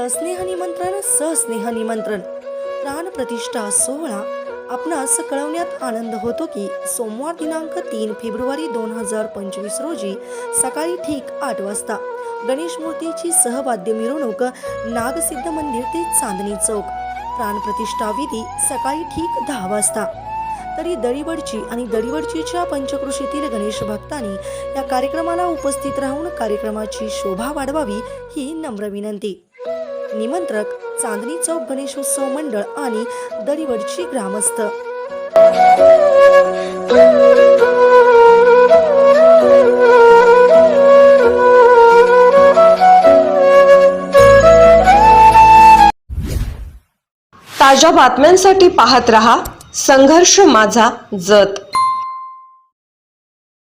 सहस्नेह निमंत्रण प्राणप्रतिष्ठा सोहळा. आपणास कळवण्यात आनंद होतो की सोमवार दिनांक तीन फेब्रुवारी दोन हजार पंचवीस रोजी सकाळी ठीक आठ वाजता गणेश मूर्तीची सहवाद्य मिरवणूक नागसिद्ध मंदिर ते चांदणी चौक. प्राणप्रतिष्ठा विधी सकाळी ठीक दहा वाजता. तरी दळीवडची आणि दळीवडचीच्या पंचकृषीतील गणेश भक्तांनी या कार्यक्रमाला उपस्थित राहून कार्यक्रमाची शोभा वाढवावी ही नम्र विनंती. निमंत्रक चांदणी चौक गणेशोत्सव मंडळ आणि दळीवडची ग्रामस्थ. ताज्या बातम्यांसाठी पाहत रहा संघर्ष माझा जत.